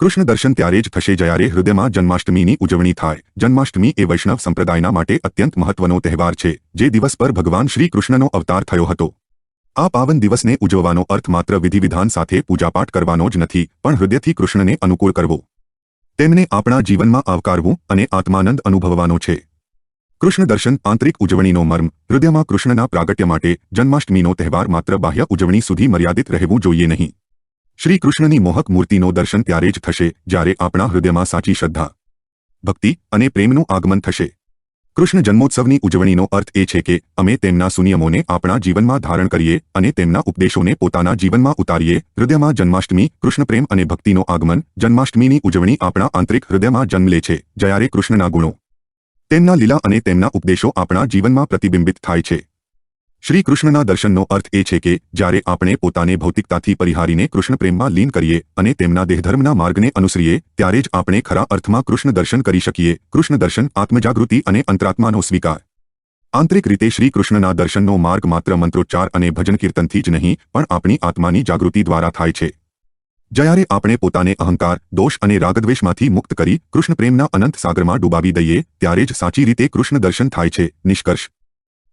કૃષ્ણ દર્શન ત્યારે જ થશે જ્યારે હૃદયમાં જન્માષ્ટમીની ઉજવણી થાય. જન્માષ્ટમી એ વૈષ્ણવ સંપ્રદાયના માટે અત્યંત મહત્વનો તહેવાર છે, જે દિવસ પર ભગવાન શ્રી કૃષ્ણનો અવતાર થયો હતો. આ પાવન દિવસને ઉજવવાનો અર્થ માત્ર વિધિવિધાન સાથે પૂજાપાઠ કરવાનો જ નથી, પણ હૃદયથી કૃષ્ણને અનુકૂળ કરવો. તેમને આપણા જીવનમાં આવકારવું અને આત્માનંદ અનુભવવાનો છે. કૃષ્ણ દર્શન આંતરિક ઉજવણીનો મર્મ, હૃદયમાં કૃષ્ણના પ્રાગટ્ય માટે જન્માષ્ટમીનો તહેવાર માત્ર બાહ્ય ઉજવણી સુધી મર્યાદિત રહેવું જોઈએ નહીં. શ્રી કૃષ્ણની મોહક મૂર્તિનો દર્શન ત્યારે જ થશે, જ્યારે આપણા હૃદયમાં સાચી શ્રદ્ધા, ભક્તિ અને પ્રેમનું આગમન થશે. કૃષ્ણ જન્મોત્સવની ઉજવણીનો અર્થ એ છે કે, અમે તેમના સુનિયમોને આપણા જીવનમાં ધારણ કરીએ અને તેમના ઉપદેશોને પોતાના જીવનમાં ઉતારીએ. હૃદયમાં જન્માષ્ટમી કૃષ્ણ પ્રેમ અને ભક્તિનો આગમન જન્માષ્ટમીની ઉજવણી આપણા આંતરિક હૃદયમાં જન્મ લે છે, જ્યારે કૃષ્ણના ગુણો, તેમના લીલા અને તેમના ઉપદેશો આપણા જીવનમાં પ્રતિબિંબિત થાય છે. શ્રી કૃષ્ણના દર્શનનો અર્થ એ છે કે, જ્યારે આપણે પોતાને ભૌતિકતાથી પરિહારીને કૃષ્ણ પ્રેમમાં લીન કરીએ અને તેમના દેહધર્મના માર્ગને અનુસરીએ, ત્યારે જ આપણે ખરા અર્થમાં કૃષ્ણ દર્શન કરી શકીએ. કૃષ્ણ દર્શન આત્મજાગૃતિ અને અંતરાત્માનો સ્વીકાર. આંતરિક રીતે શ્રી કૃષ્ણના દર્શનનો માર્ગ માત્ર મંત્રોચ્ચાર અને ભજન કીર્તનથી જ નહીં, પણ આપણી આત્માની જાગૃતિ દ્વારા થાય છે. જ્યારે આપણે પોતાને અહંકાર, દોષ અને રાગદ્વેષમાંથી મુક્ત કરી કૃષ્ણ પ્રેમના અનંત સાગરમાં ડૂબાવી દઈએ, ત્યારે જ સાચી રીતે કૃષ્ણ દર્શન થાય છે. નિષ્કર્ષ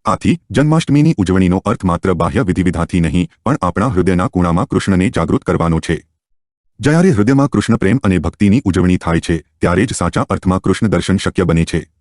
આથી, જન્માષ્ટમીની ઉજવણીનો અર્થ માત્ર બાહ્ય વિધિવિધાથી નહીં, પણ આપણા હૃદયના કુણામાં કૃષ્ણને જાગૃત કરવાનો છે. જ્યારે હૃદયમાં કૃષ્ણ પ્રેમ અને ભક્તિની ઉજવણી થાય છે, ત્યારે જ સાચા અર્થમાં કૃષ્ણ દર્શન શક્ય બને છે.